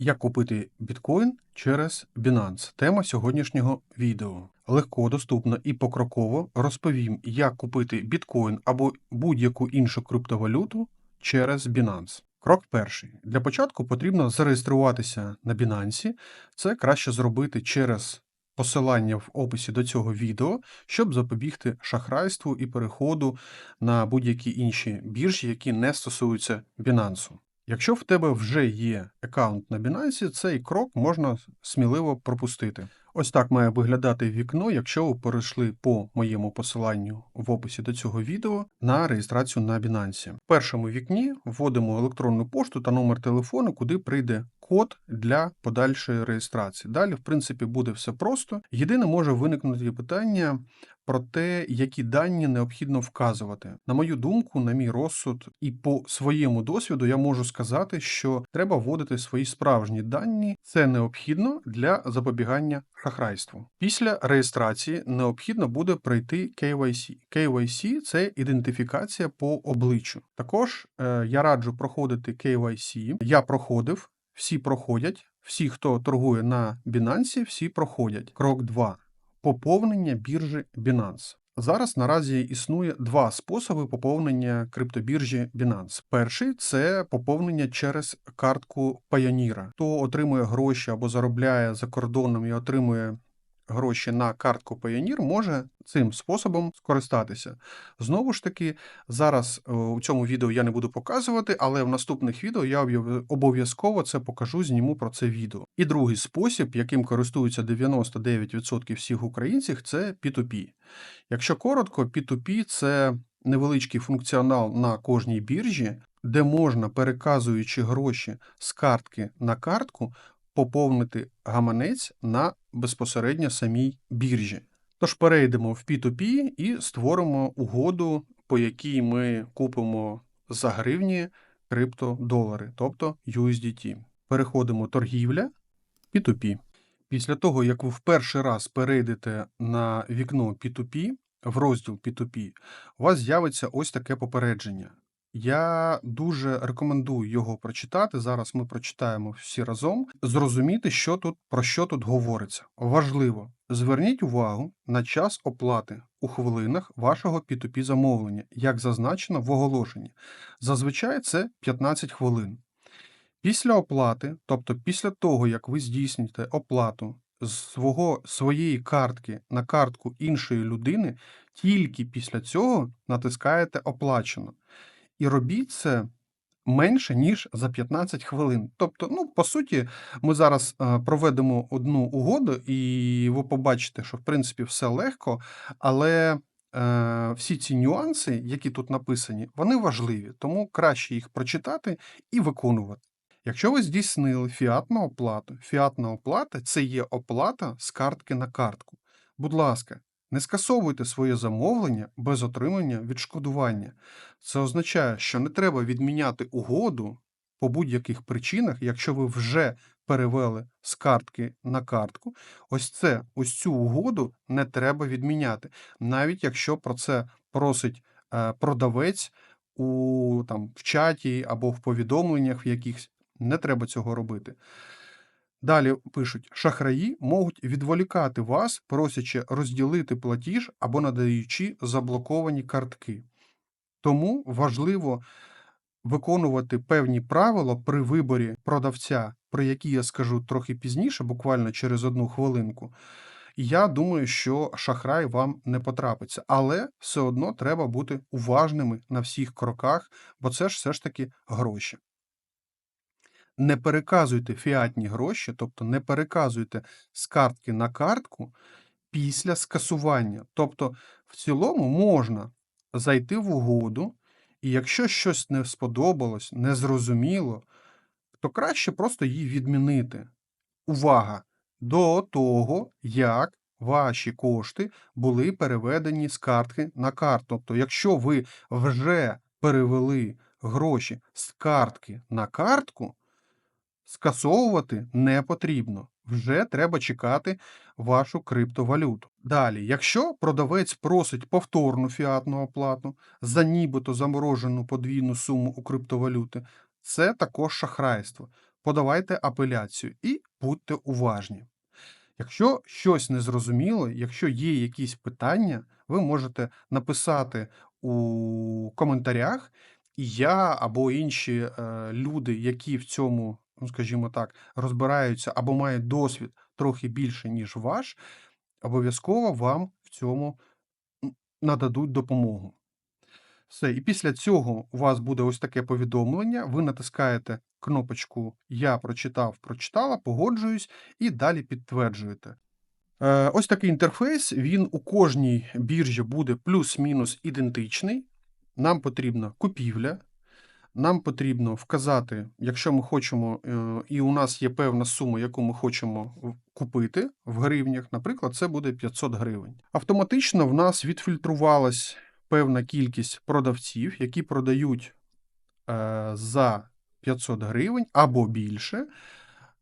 Як купити біткоін через Binance? Тема сьогоднішнього відео. Легко, доступно і покроково розповім, як купити біткоін або будь-яку іншу криптовалюту через Binance. Крок перший. Для початку потрібно зареєструватися на Binance. Це краще зробити через посилання в описі до цього відео, щоб запобігти шахрайству і переходу на будь-які інші біржі, які не стосуються Binance. Якщо в тебе вже є аккаунт на Binance, цей крок можна сміливо пропустити. Ось так має виглядати вікно, якщо ви перейшли по моєму посиланню в описі до цього відео на реєстрацію на Binance. В першому вікні вводимо електронну пошту та номер телефону, куди прийде код для подальшої реєстрації. Далі, в принципі, буде все просто. Єдине може виникнути питання про те, які дані необхідно вказувати. На мою думку, на мій розсуд, і по своєму досвіду я можу сказати, що треба вводити свої справжні дані. Це необхідно для запобігання шахрайству. Після реєстрації необхідно буде пройти KYC. KYC – це ідентифікація по обличчю. Також е, я раджу проходити KYC. Я проходив, всі проходять. Всі, хто торгує на Binance, всі проходять. Крок 2 поповнення біржі Binance. Зараз наразі існує два способи поповнення криптобіржі Binance. Перший це поповнення через картку Payoneer. Хто отримує гроші або заробляє за кордоном і отримує гроші на картку Pioneer, може цим способом скористатися. Знову ж таки, зараз е, у цьому відео я не буду показувати, але в наступних відео я обов'язково це покажу, зніму про це відео. І другий спосіб, яким користуються 99% всіх українців, це P2P. Якщо коротко, P2P – це невеличкий функціонал на кожній біржі, де можна, переказуючи гроші з картки на картку, поповнити гаманець на безпосередньо самій біржі. Тож перейдемо в P2P і створимо угоду, по якій ми купимо за гривні криптодолари, тобто USDT. Переходимо торгівля P2P. Після того, як ви в перший раз перейдете на вікно P2P, в розділ P2P, у вас з'явиться ось таке попередження. Я дуже рекомендую його прочитати. Зараз ми прочитаємо всі разом, зрозуміти, що тут про що тут говориться. Важливо, зверніть увагу на час оплати у хвилинах вашого P2P замовлення, як зазначено в оголошенні. Зазвичай це 15 хвилин. Після оплати, тобто після того, як ви здійсните оплату з свого, своєї картки на картку іншої людини, тільки після цього натискаєте оплачено і робіть це менше, ніж за 15 хвилин. Тобто, ну, по суті, ми зараз е, проведемо одну угоду, і ви побачите, що в принципі все легко, але е, всі ці нюанси, які тут написані, вони важливі, тому краще їх прочитати і виконувати. Якщо ви здійснили фіатну оплату, фіатна оплата це є оплата з картки на картку. Будь ласка, не скасовуйте своє замовлення без отримання відшкодування. Це означає, що не треба відміняти угоду по будь-яких причинах, якщо ви вже перевели з картки на картку. Ось це, ось цю угоду не треба відміняти, навіть якщо про це просить е, продавець у там в чаті або в повідомленнях в якихось. Не треба цього робити. Далі пишуть: шахраї можуть відволікати вас, просячи розділити платіж або надаючи заблоковані картки. Тому важливо виконувати певні правила при виборі продавця, про які я скажу трохи пізніше, буквально через одну хвилинку. я думаю, що шахрай вам не потрапиться, але все одно треба бути уважними на всіх кроках, бо це ж все ж таки гроші не переказуйте фіатні гроші, тобто не переказуйте з картки на картку після скасування. Тобто, в цілому можна зайти в угоду, і якщо щось не сподобалось, не зрозуміло, то краще просто її відмінити. Увага! До того, як ваші кошти були переведені з картки на карту. Тобто, якщо ви вже перевели гроші з картки на картку, Скасовувати не потрібно. Вже треба чекати вашу криптовалюту. Далі, якщо продавець просить повторну фіатну оплату за нібито заморожену подвійну суму у криптовалюти, це також шахрайство. подавайте апеляцію і будьте уважні. Якщо щось незрозуміло, якщо є якісь питання, ви можете написати у коментарях, і я або інші е, люди, які в цьому, ну скажімо так, розбираються або мають досвід трохи більше, ніж ваш, обов'язково вам в цьому нададуть допомогу. Все, і після цього у вас буде ось таке повідомлення. Ви натискаєте кнопочку Я прочитав, прочитала, погоджуюсь і далі підтверджуєте. Е, Ось такий інтерфейс. Він у кожній біржі буде плюс-мінус ідентичний. Нам потрібна купівля. Нам потрібно вказати, якщо ми хочемо, е, і у нас є певна сума, яку ми хочемо купити в гривнях, наприклад, це буде 500 гривень. Автоматично в нас відфільтрувалась певна кількість продавців, які продають е, за 500 гривень або більше,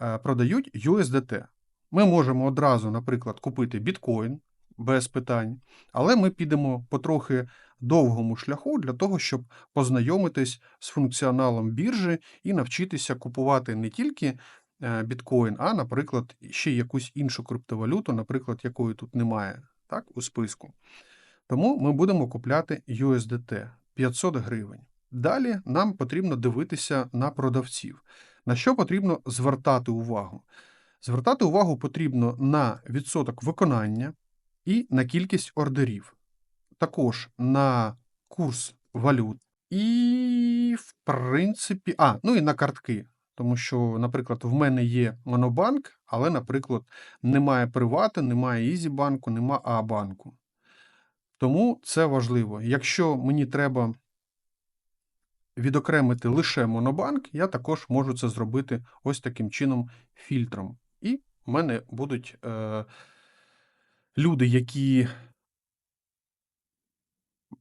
е, продають USDT. Ми можемо одразу, наприклад, купити біткоін без питань, але ми підемо по трохи довгому шляху для того, щоб познайомитись з функціоналом біржі і навчитися купувати не тільки е, біткоін, а, наприклад, ще якусь іншу криптовалюту, наприклад, якої тут немає так, у списку. Тому ми будемо купляти USDT 500 гривень. Далі нам потрібно дивитися на продавців. На що потрібно звертати увагу? Звертати увагу потрібно на відсоток виконання і на кількість ордерів, також на курс валют і, в принципі, а, ну і на картки. Тому що, наприклад, в мене є Монобанк, але, наприклад, немає Привати, немає Ізібанку, немає А-банку. Тому це важливо. Якщо мені треба відокремити лише Монобанк, я також можу це зробити ось таким чином фільтром. І в мене будуть е, люди, які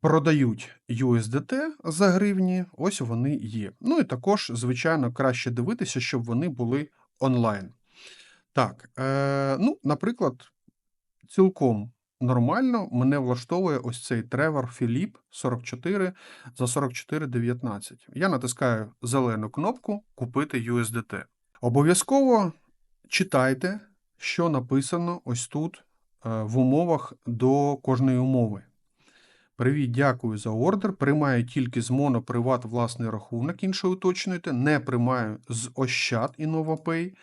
продають USDT за гривні, ось вони є. Ну і також, звичайно, краще дивитися, щоб вони були онлайн. Так, е, ну, наприклад, цілком нормально мене влаштовує ось цей Тревор Філіп 44 за 44,19. Я натискаю зелену кнопку Купити USDT. Обов'язково читайте, що написано ось тут е, в умовах до кожної умови. Привіт, дякую за ордер. Приймаю тільки з моноприват власний рахунок, інше уточнюйте. Не приймаю з Ощад і NovaPay.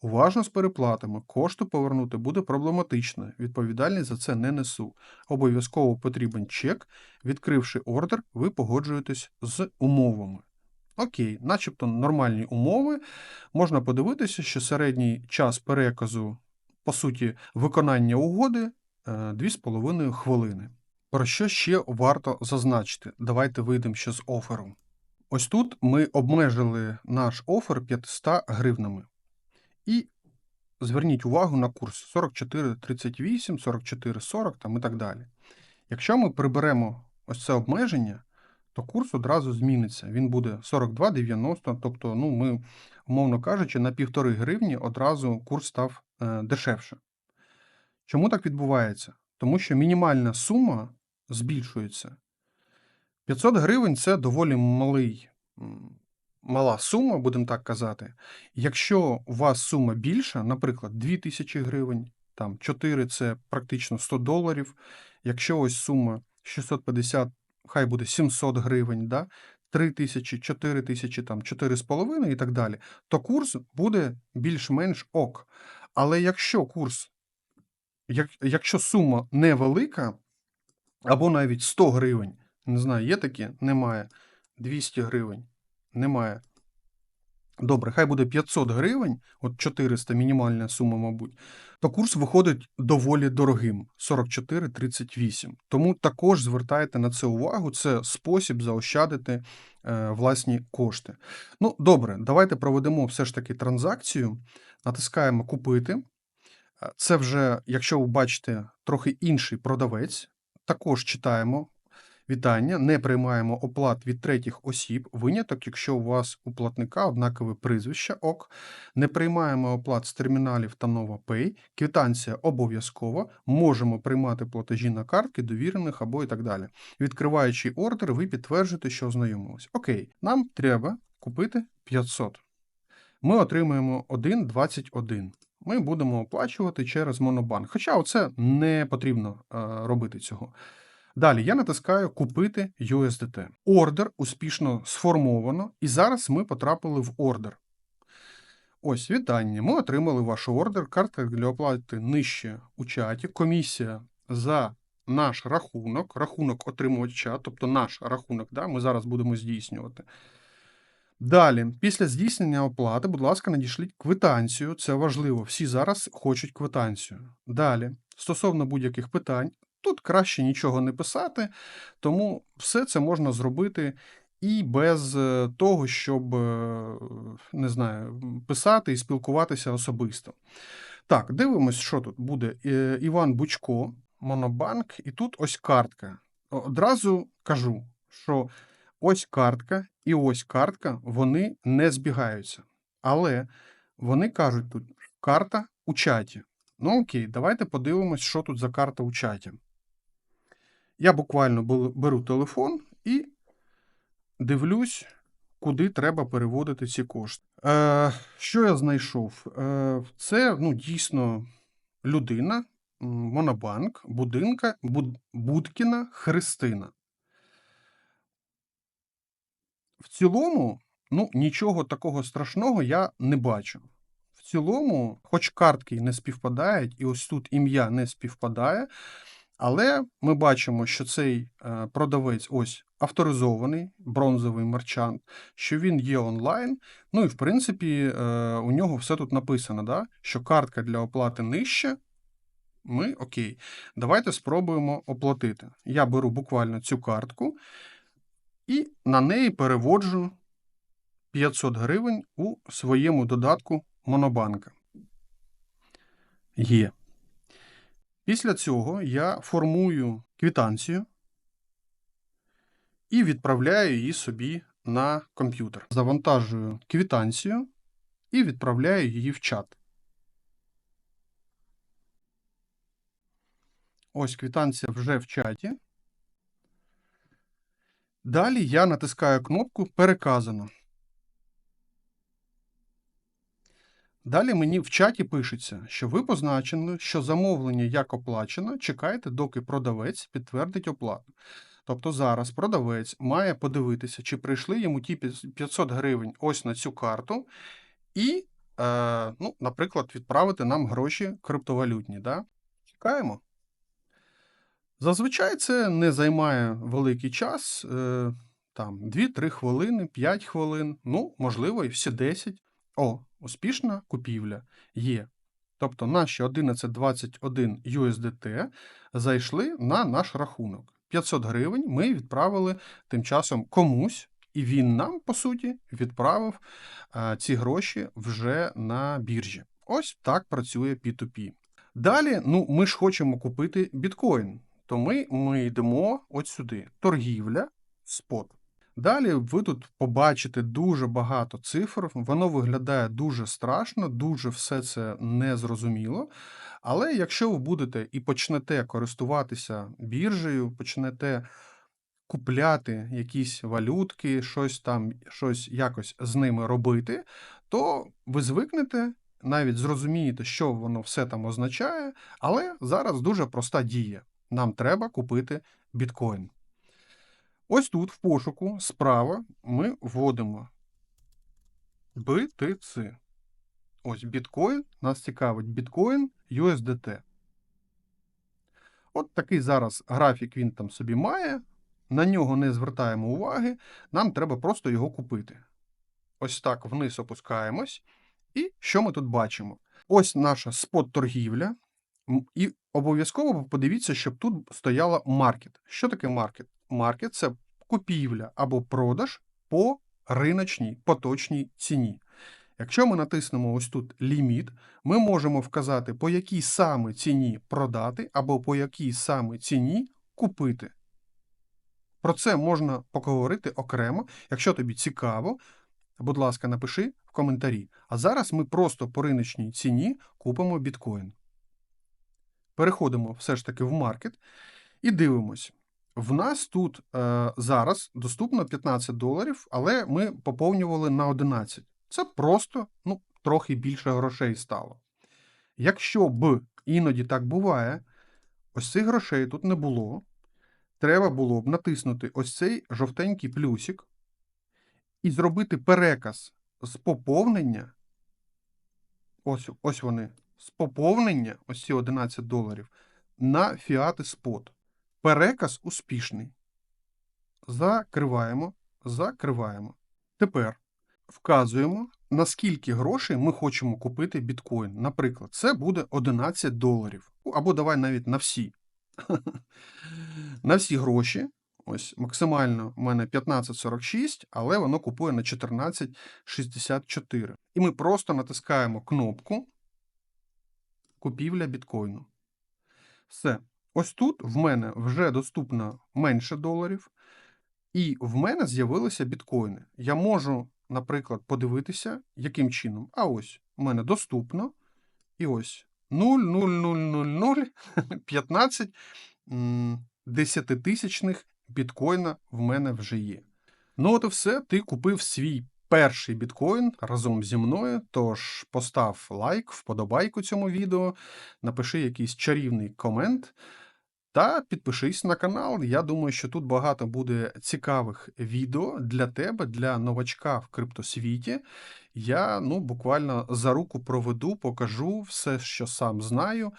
Уважно з переплатами. Кошту повернути буде проблематично. Відповідальність за це не несу. Обов'язково потрібен чек. Відкривши ордер, ви погоджуєтесь з умовами. Окей, начебто нормальні умови. Можна подивитися, що середній час переказу, по суті, виконання угоди е, 2,5 хвилини. Про що ще варто зазначити? Давайте вийдемо ще з оферу. Ось тут ми обмежили наш офер 500 гривнами. І зверніть увагу на курс 44,38, 44,40 там і так далі. Якщо ми приберемо ось це обмеження, то курс одразу зміниться. Він буде 42,90, тобто, ну, ми, умовно кажучи, на півтори гривні одразу курс став е, дешевше. Чому так відбувається? Тому що мінімальна сума збільшується. 500 гривень це доволі малий, мала сума, будемо так казати. Якщо у вас сума більша, наприклад, 2000 гривень, там 4 це практично 100 доларів. Якщо ось сума 650, хай буде 700 гривень, да? 3000, 4000, там 4,5 і так далі, то курс буде більш-менш ок. Але якщо курс, як, якщо сума невелика, або навіть 100 гривень, не знаю, є такі? Немає. 200 гривень. Немає. Добре, хай буде 500 гривень, от 400 мінімальна сума, мабуть, то курс виходить доволі дорогим 44,38. Тому також звертайте на це увагу. Це спосіб заощадити е, власні кошти. Ну, добре, давайте проведемо все ж таки транзакцію. Натискаємо Купити. Е, Це вже, якщо ви бачите, трохи інший продавець. Також читаємо Вітання. Не приймаємо оплат від третіх осіб. Виняток, якщо у вас у платника однакове прізвище ок. Не приймаємо оплат з терміналів та NovaPay. Квитанція обов'язкова. Можемо приймати платежі на картки, довірених або і так далі. Відкриваючи ордер, ви підтверджуєте, що ознайомились. Окей, нам треба купити 500. ми отримаємо 1,21. Ми будемо оплачувати через Монобанк. Хоча оце не потрібно е, робити цього. Далі я натискаю Купити USDT. Ордер успішно сформовано, і зараз ми потрапили в ордер. Ось вітання. Ми отримали ваш ордер. Карта для оплати нижче у чаті. Комісія за наш рахунок, рахунок отримувача, тобто наш рахунок, да, ми зараз будемо здійснювати. Далі, після здійснення оплати, будь ласка, надішліть квитанцію. Це важливо. Всі зараз хочуть квитанцію. Далі, стосовно будь-яких питань, тут краще нічого не писати, тому все це можна зробити і без е, того, щоб е, не знаю, писати і спілкуватися особисто. Так, дивимось, що тут буде. Е, Іван Бучко, Монобанк, і тут ось картка. Одразу кажу, що ось картка і ось картка, вони не збігаються. Але вони кажуть тут карта у чаті. Ну окей, давайте подивимось, що тут за карта у чаті. Я буквально беру телефон і дивлюсь, куди треба переводити ці кошти. Е, Що я знайшов? Е, Це ну, дійсно людина, Монобанк, будинка, Буд, Будкіна Христина. В цілому, ну, нічого такого страшного я не бачу. В цілому, хоч картки не співпадають, і ось тут ім'я не співпадає, але ми бачимо, що цей е, продавець ось авторизований, бронзовий мерчант, що він є онлайн. Ну і в принципі, е, у нього все тут написано, да? що картка для оплати нижче. Ми окей. Давайте спробуємо оплатити. Я беру буквально цю картку і на неї переводжу 500 гривень у своєму додатку Монобанка. Є. Після цього я формую квітанцію і відправляю її собі на комп'ютер. Завантажую квітанцію і відправляю її в чат. Ось квітанція вже в чаті. Далі я натискаю кнопку Переказано. Далі мені в чаті пишеться, що ви позначили, що замовлення як оплачено, чекайте, доки продавець підтвердить оплату. Тобто зараз продавець має подивитися, чи прийшли йому ті 500 гривень ось на цю карту, і, е, ну, наприклад, відправити нам гроші криптовалютні. Да? Чекаємо. Зазвичай це не займає великий час, е, там 2-3 хвилини, 5 хвилин, ну, можливо, і всі 10. О, успішна купівля є. Тобто наші 1121 USDT зайшли на наш рахунок. 500 гривень ми відправили тим часом комусь, і він нам, по суті, відправив ці гроші вже на біржі. Ось так працює P2P. Далі, ну, ми ж хочемо купити біткоін, то ми, ми йдемо от сюди: торгівля, спот. Далі ви тут побачите дуже багато цифр, воно виглядає дуже страшно, дуже все це незрозуміло. Але якщо ви будете і почнете користуватися біржею, почнете купляти якісь валютки, щось там, щось якось з ними робити, то ви звикнете, навіть зрозумієте, що воно все там означає, але зараз дуже проста дія. Нам треба купити біткоін. Ось тут, в пошуку, справа, ми вводимо BTC. Ось біткоін. Нас цікавить біткоін USDT. От такий зараз графік він там собі має. На нього не звертаємо уваги. Нам треба просто його купити. Ось так вниз опускаємось. І що ми тут бачимо? Ось наша спот-торгівля. І обов'язково подивіться, щоб тут стояла маркет. Що таке маркет? Маркет це купівля або продаж по риночній поточній ціні. Якщо ми натиснемо ось тут ліміт, ми можемо вказати, по якій саме ціні продати, або по якій саме ціні купити. Про це можна поговорити окремо. Якщо тобі цікаво, будь ласка, напиши в коментарі. А зараз ми просто по риночній ціні купимо біткоін. Переходимо все ж таки в маркет і дивимось. В нас тут е, зараз доступно 15 доларів, але ми поповнювали на 11. Це просто ну, трохи більше грошей стало. Якщо б іноді так буває, ось цих грошей тут не було, треба було б натиснути ось цей жовтенький плюсик і зробити переказ з поповнення. Ось, ось вони. З поповнення, ось ці 11 доларів, на фіати спот. Переказ успішний. Закриваємо, закриваємо. Тепер вказуємо, на скільки грошей ми хочемо купити біткоін. Наприклад, це буде 11 доларів. Або давай навіть на всі. На всі гроші. Ось максимально у мене 15,46, але воно купує на 14,64. І ми просто натискаємо кнопку купівля біткоїну. Все. Ось тут в мене вже доступно менше доларів, і в мене з'явилися біткоїни. Я можу, наприклад, подивитися, яким чином. А ось у мене доступно. І ось 0,000015 десятитисячних біткоїна в мене вже є. Ну, от і все, ти купив свій перший біткоін разом зі мною. Тож постав лайк, вподобайку цьому відео, напиши якийсь чарівний комент. Та підпишись на канал. Я думаю, що тут багато буде цікавих відео для тебе, для новачка в криптосвіті. Я ну, буквально за руку проведу, покажу все, що сам знаю.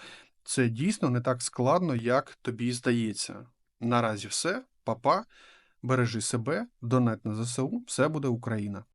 Це дійсно не так складно, як тобі здається. Наразі все, Па-па. бережи себе, донат на ЗСУ, все буде Україна.